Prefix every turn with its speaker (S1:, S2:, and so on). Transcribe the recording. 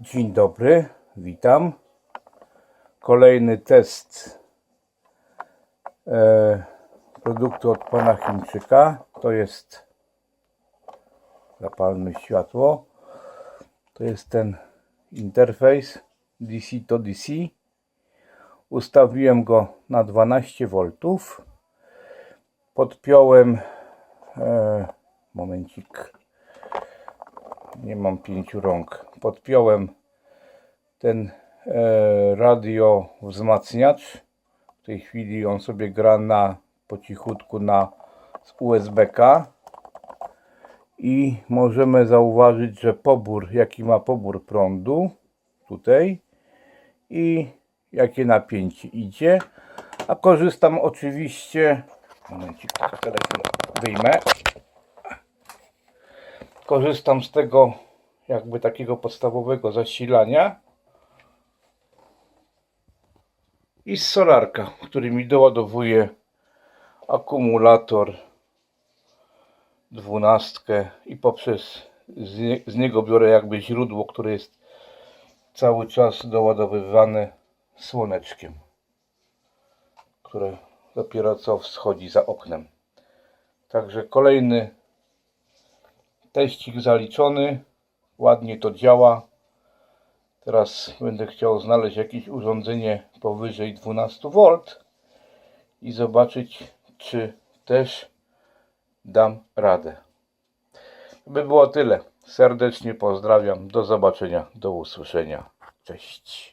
S1: Dzień dobry, witam. Kolejny test e, produktu od pana Chińczyka. To jest zapalmy światło. To jest ten interfejs DC to DC. Ustawiłem go na 12 V. Podpiąłem e, momencik nie mam pięciu rąk. Podpiąłem ten e, radio wzmacniacz. W tej chwili on sobie gra na po cichutku na z USB-K i możemy zauważyć, że pobór, jaki ma pobór prądu tutaj i jakie napięcie idzie. A korzystam oczywiście, momencik, tylko telefon wyjmę korzystam z tego jakby takiego podstawowego zasilania i z solarka, który mi doładowuje akumulator dwunastkę i poprzez z, nie, z niego biorę jakby źródło, które jest cały czas doładowywane słoneczkiem, które dopiero co wschodzi za oknem. Także kolejny Teścik zaliczony. Ładnie to działa. Teraz będę chciał znaleźć jakieś urządzenie powyżej 12V i zobaczyć, czy też dam radę. By było tyle. Serdecznie pozdrawiam. Do zobaczenia. Do usłyszenia. Cześć.